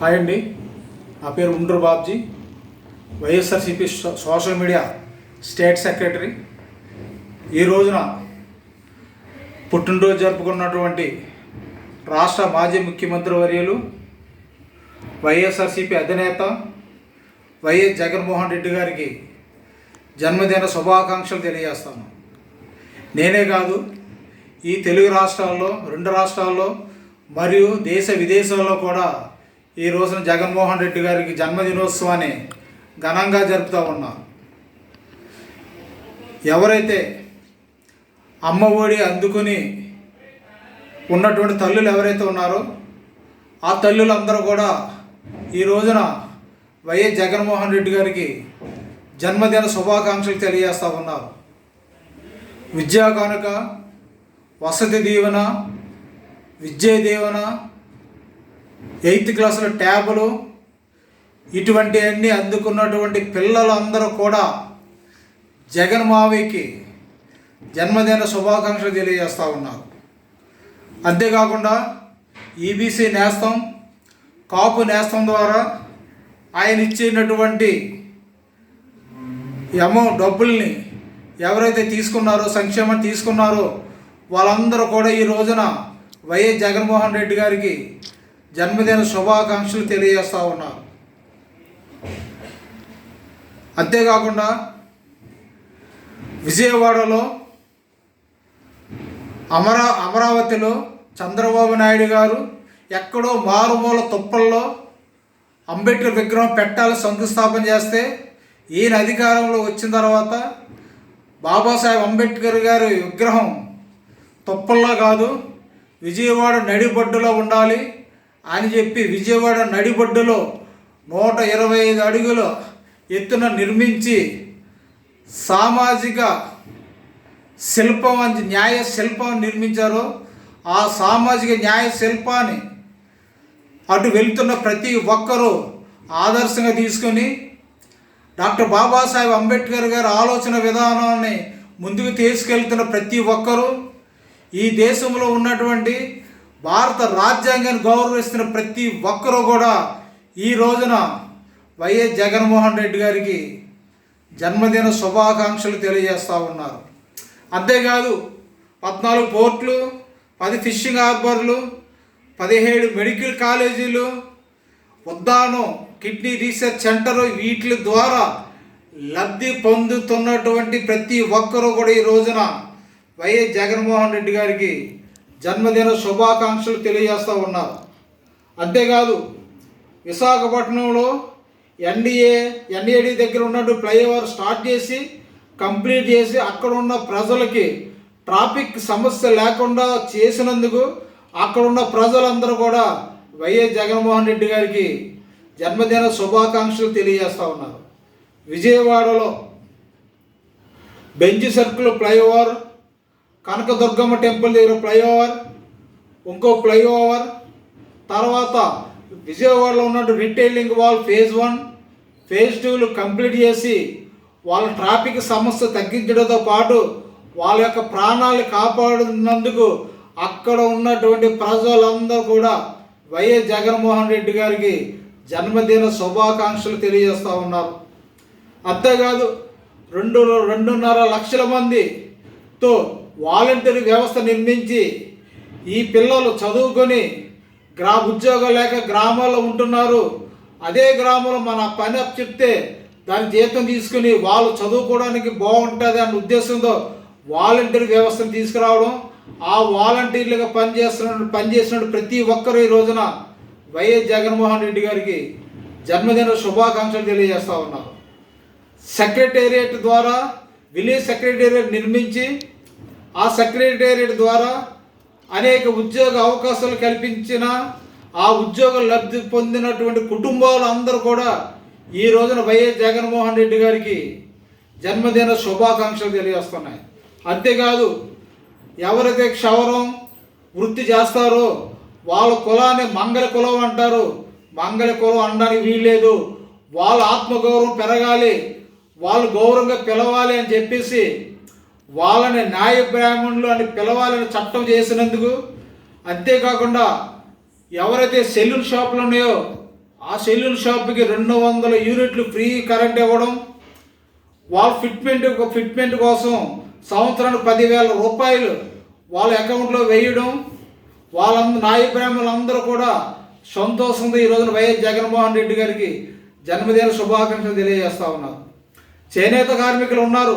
Hi అండి. నా పేరు Undru Babji. YSRCP social media state secretary. ఈ రోజున పుట్టినరోజు జరుపుకున్నటువంటి రాష్ట్ర మాజీ ముఖ్యమంత్రి వర్యులు వైఎస్ఆర్సిపి అధినేత వైఎస్ జగన్మోహన్ రెడ్డి గారికి జన్మదిన శుభాకాంక్షలు తెలియజేస్తాను. నేనే కాదు ఈ తెలుగు రాష్ట్రాల్లో రెండు రాష్ట్రాల్లో మరియు దేశ విదేశాల్లో కూడా ఈ రోజున జగన్మోహన్ రెడ్డి గారికి జన్మదినోత్సవాన్ని ఘనంగా జరుపుతూ ఉన్నారు ఎవరైతే అమ్మ ఒడి అందుకుని ఉన్నటువంటి తల్లులు ఎవరైతే ఉన్నారో ఆ తల్లులందరూ కూడా ఈ రోజున వైఎస్ జగన్మోహన్ రెడ్డి గారికి జన్మదిన శుభాకాంక్షలు తెలియజేస్తూ ఉన్నారు. విద్యా కానుక వసతి దీవెన విద్య దీవెన ఎయిత్ క్లాసులో ట్యాబులు ఇటువంటి అన్నీ అందుకున్నటువంటి పిల్లలందరూ కూడా జగన్ మావికి జన్మదిన శుభాకాంక్షలు తెలియజేస్తూ ఉన్నారు. అంతేకాకుండా ఈబీసీ నేస్తం కాపు నేస్తం ద్వారా ఆయన ఇచ్చినటువంటి అమౌంట్ డబ్బుల్ని ఎవరైతే తీసుకున్నారో సంక్షేమం తీసుకున్నారో వాళ్ళందరూ కూడా ఈ రోజున వైఎస్ జగన్మోహన్ రెడ్డి గారికి జన్మదిన శుభాకాంక్షలు తెలియజేస్తూ ఉన్నారు అంతేకాకుండా విజయవాడలో అమరా అమరావతిలో చంద్రబాబు నాయుడు గారు ఎక్కడో మారుమూల తుప్పల్లో అంబేద్కర్ విగ్రహం పెట్టాలి శంకుస్థాపన చేస్తే ఈయన అధికారంలో వచ్చిన తర్వాత బాబాసాహెబ్ అంబేద్కర్ గారి విగ్రహం తుప్పల్లో కాదు విజయవాడ నడిబొడ్డులో ఉండాలి. అని చెప్పి విజయవాడ నడిబొడ్డులో నూట ఇరవై ఐదు అడుగుల ఎత్తున నిర్మించి సామాజిక శిల్పం అని న్యాయ శిల్పం నిర్మించారో ఆ సామాజిక న్యాయ శిల్పాన్ని అటు వెళ్తున్న ప్రతి ఒక్కరూ ఆదర్శంగా తీసుకొని డాక్టర్ బాబాసాహెబ్ అంబేద్కర్ గారి ఆలోచన విధానాన్ని ముందుకు తీసుకెళ్తున్న ప్రతి ఒక్కరూ ఈ దేశంలో ఉన్నటువంటి భారత రాజ్యాంగాన్ని గౌరవిస్తున్న ప్రతి ఒక్కరూ కూడా ఈ రోజున వైఎస్ జగన్మోహన్ రెడ్డి గారికి జన్మదిన శుభాకాంక్షలు తెలియజేస్తూ ఉన్నారు. అంతేకాదు పద్నాలుగు పోర్ట్లు పది ఫిషింగ్ హార్బర్లు పదిహేడు మెడికల్ కాలేజీలు ఉద్దానం కిడ్నీ రీసెర్చ్ సెంటర్ వీటి ద్వారా లబ్ధి పొందుతున్నటువంటి ప్రతి ఒక్కరూ కూడా ఈ రోజున వైఎస్ జగన్మోహన్ రెడ్డి గారికి జన్మదిన శుభాకాంక్షలు తెలియజేస్తూ ఉన్నారు. అంతేకాదు విశాఖపట్నంలో ఎన్డీఏ ఎన్ఏడి దగ్గర ఉన్నట్టు ఫ్లైఓవర్ స్టార్ట్ చేసి కంప్లీట్ చేసి అక్కడ ఉన్న ప్రజలకి ట్రాఫిక్ సమస్య లేకుండా చేసినందుకు అక్కడ ఉన్న ప్రజలందరూ కూడా వైఎస్ జగన్మోహన్ రెడ్డి గారికి జన్మదిన శుభాకాంక్షలు తెలియజేస్తూ ఉన్నారు. విజయవాడలో Benz circle flyover Kanakadurgamma temple దగ్గర ఫ్లైఓవర్ ఇంకో ఫ్లైఓవర్ తర్వాత విజయవాడలో ఉన్నట్టు retaining wall phase one phase tool complete చేసి వాళ్ళ ట్రాఫిక్ సమస్య తగ్గించడంతో పాటు వాళ్ళ యొక్క ప్రాణాలు కాపాడుతున్నందుకు అక్కడ ఉన్నటువంటి ప్రజలందరూ కూడా వైఎస్ జగన్మోహన్ రెడ్డి గారికి జన్మదిన శుభాకాంక్షలు తెలియజేస్తూ ఉన్నారు. అంతేకాదు రెండు రెండున్నర లక్షల మందితో వాలంటరీ వ్యవస్థ నిర్మించి ఈ పిల్లలు చదువుకొని గ్రా ఉద్యోగం లేక గ్రామాల్లో ఉంటున్నారు. అదే గ్రామంలో మన పని అప్ చెప్తే దాని జీతం తీసుకుని వాళ్ళు చదువుకోవడానికి బాగుంటుంది అన్న ఉద్దేశంతో వాలంటీర్ వ్యవస్థను తీసుకురావడం ఆ వాలంటీర్లుగా పనిచేస్తున్న పనిచేసిన ప్రతి ఒక్కరు ఈ రోజున వైఎస్ జగన్మోహన్ రెడ్డి గారికి జన్మదిన శుభాకాంక్షలు తెలియజేస్తూ ఉన్నారు సెక్రటేరియట్ ద్వారా విలేజ్ సెక్రటేరియట్ నిర్మించి ఆ సెక్రటేరియట్ ద్వారా అనేక ఉద్యోగ అవకాశాలు కల్పించిన ఆ ఉద్యోగ లబ్ధి పొందినటువంటి కుటుంబాలు అందరూ కూడా ఈ రోజున వైఎస్ జగన్మోహన్ రెడ్డి గారికి జన్మదిన శుభాకాంక్షలు తెలియజేస్తున్నాయి. అంతేకాదు ఎవరైతే క్షవరం వృత్తి చేస్తారో వాళ్ళ కులాన్ని మంగళ కులం అంటారు. మంగళ కులం అనడానికి వీల్లేదు వాళ్ళ ఆత్మగౌరవం పెరగాలి. వాళ్ళు గౌరవంగా పిలవాలి అని చెప్పేసి వాళ్ళని న్యాయ బ్రాహ్మణులు అని పిలవాలని చట్టం చేసినందుకు అంతేకాకుండా ఎవరైతే సెల్యూన్ షాపులు ఉన్నాయో ఆ సెల్యూన్ షాప్కి రెండు వందల యూనిట్లు ఫ్రీ కరెంట్ ఇవ్వడం వాళ్ళ ఫిట్మెంట్ ఫిట్మెంట్ కోసం సంవత్సరానికి పదివేల రూపాయలు వాళ్ళ అకౌంట్లో వేయడం వాళ్ళందరూ నాయ బ్రాహ్మణులందరూ కూడా సంతోషంతో ఈ వైఎస్ జగన్మోహన్ రెడ్డి గారికి జన్మదిన శుభాకాంక్షలు తెలియజేస్తా ఉన్నారు చేనేత కార్మికులు ఉన్నారు.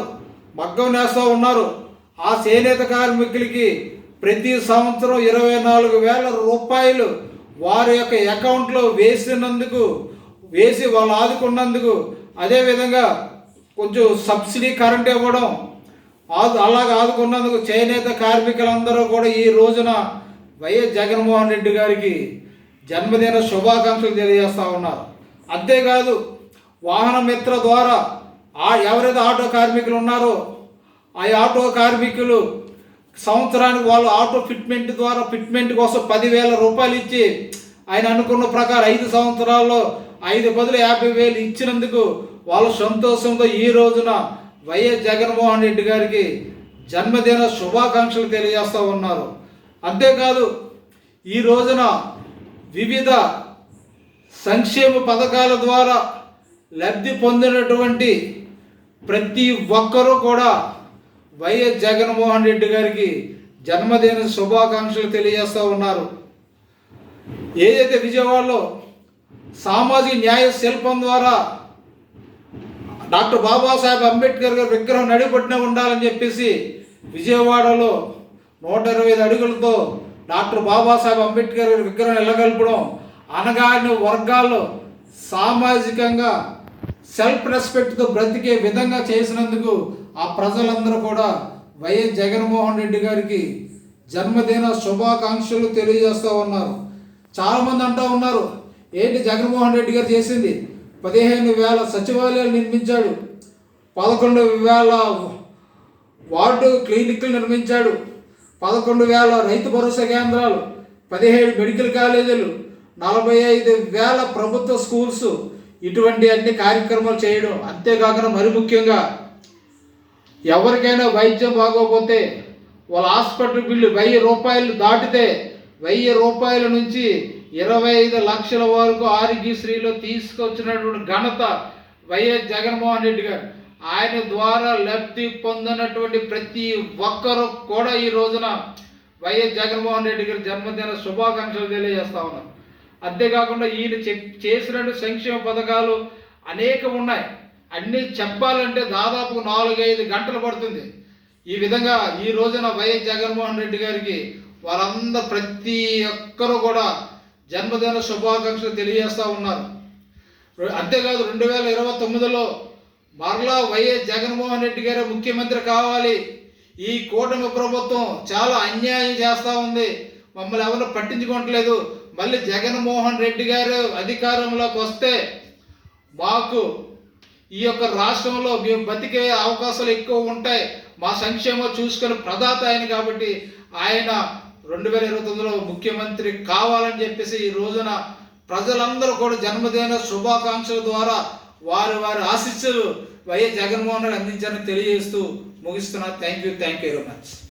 మగ్గం నేస్తూ ఉన్నారు. ఆ చేనేత కార్మికులకి ప్రతి సంవత్సరం ఇరవై నాలుగు వేల రూపాయలు వారి యొక్క అకౌంట్లో వేసినందుకు వేసి వాళ్ళు ఆదుకున్నందుకు అదేవిధంగా కొంచెం సబ్సిడీ కరెంట్ ఇవ్వడం ఆదు అలాగ ఆదుకున్నందుకు చేనేత కార్మికులందరూ కూడా ఈ రోజున వైఎస్ జగన్మోహన్ రెడ్డి గారికి జన్మదిన శుభాకాంక్షలు తెలియజేస్తూ ఉన్నారు. అంతేకాదు వాహన మిత్ర ద్వారా ఆ ఎవరైతే ఆటో కార్మికులు ఉన్నారో ఆ ఆటో కార్మికులు సంవత్సరానికి వాళ్ళు ఆటో ఫిట్మెంట్ ద్వారా ఫిట్మెంట్ కోసం పదివేల రూపాయలు ఇచ్చి ఆయన అనుకున్న ప్రకారం ఐదు సంవత్సరాల్లో ఐదు బదులు యాభై వేలు ఇచ్చినందుకు వాళ్ళ సంతోషంతో ఈ రోజున వైఎస్ జగన్మోహన్ రెడ్డి గారికి జన్మదిన శుభాకాంక్షలు తెలియజేస్తూ ఉన్నారు. అంతేకాదు ఈ రోజున వివిధ సంక్షేమ పథకాల ద్వారా లబ్ధి పొందినటువంటి ప్రతి ఒక్కరూ కూడా వైఎస్ జగన్మోహన్ రెడ్డి గారికి జన్మదిన శుభాకాంక్షలు తెలియజేస్తూ ఉన్నారు. ఏదైతే విజయవాడలో సామాజిక న్యాయ శిల్పం ద్వారా డాక్టర్ బాబాసాహెబ్ అంబేద్కర్ గారి విగ్రహం నడిపట్టిన ఉండాలని చెప్పేసి విజయవాడలో నూట ఇరవై ఐదు అడుగులతో డాక్టర్ బాబాసాహెబ్ అంబేద్కర్ గారి విగ్రహం ఎల్లగల్పడం అనగాని వర్గాల్లో సామాజికంగా సెల్ఫ్ రెస్పెక్ట్తో బ్రతికే విధంగా చేసినందుకు ఆ ప్రజలందరూ కూడా వైఎస్ జగన్మోహన్ రెడ్డి గారికి జన్మదిన శుభాకాంక్షలు తెలియజేస్తూ ఉన్నారు. చాలామంది అంటూ ఉన్నారు ఏంటి జగన్మోహన్ రెడ్డి గారు చేసింది? పదిహేను వేల సచివాలయాలు నిర్మించాడు పదకొండు వేల వార్డు క్లినిక్లు నిర్మించాడు పదకొండు వేల రైతు భరోసా కేంద్రాలు పదిహేడు మెడికల్ కాలేజీలు నలభై ఐదు వేల ప్రభుత్వ స్కూల్స్ ఇటువంటి అన్ని కార్యక్రమాలు చేయడం అంతేకాకుండా మరి ముఖ్యంగా ఎవరికైనా వైద్యం బాగోకపోతే వాళ్ళ హాస్పిటల్ బిల్లు వెయ్యి రూపాయలు దాటితే వెయ్యి రూపాయల నుంచి ఇరవై ఐదు లక్షల వరకు ఆరోగ్యశ్రీలో తీసుకొచ్చినటువంటి ఘనత వైఎస్ జగన్మోహన్ రెడ్డి గారు. ఆయన ద్వారా లబ్ధి పొందినటువంటి ప్రతి ఒక్కరు కూడా ఈ రోజున వైఎస్ జగన్మోహన్ రెడ్డి గారి జన్మదిన శుభాకాంక్షలు తెలియజేస్తా ఉన్నారు అంతేకాకుండా ఈయన చెప్ చేసినటువంటి సంక్షేమ పథకాలు అనేకం ఉన్నాయి. అన్నీ చెప్పాలంటే దాదాపు నాలుగైదు గంటలు పడుతుంది. ఈ విధంగా ఈ రోజున వైఎస్ జగన్మోహన్ రెడ్డి గారికి వారందరూ ప్రతి ఒక్కరూ కూడా జన్మదిన శుభాకాంక్షలు తెలియజేస్తూ ఉన్నారు. అంతేకాదు రెండు వేల ఇరవై తొమ్మిదిలో మరలా వైఎస్ జగన్మోహన్ రెడ్డి గారు ముఖ్యమంత్రి కావాలి. ఈ కూటమి ప్రభుత్వం చాలా అన్యాయం చేస్తూ ఉంది. మమ్మల్ని ఎవరు పట్టించుకోవట్లేదు. మళ్ళీ జగన్మోహన్ రెడ్డి గారు అధికారంలోకి వస్తే మాకు ఈ యొక్క రాష్ట్రంలో మేము బతికే అవకాశాలు ఎక్కువ ఉంటాయి. మా సంక్షేమం చూసుకొని ప్రదాత ఆయన కాబట్టి ఆయన రెండు వేల ఇరవై తొమ్మిదిలో ముఖ్యమంత్రి కావాలని చెప్పేసి ఈ రోజున ప్రజలందరూ కూడా జన్మదిన శుభాకాంక్షల ద్వారా వారి వారి ఆశీస్సులు వైఎస్ జగన్మోహన్ రెడ్డి అందించారని తెలియజేస్తూ ముగిస్తున్నా. Thank you thank you very much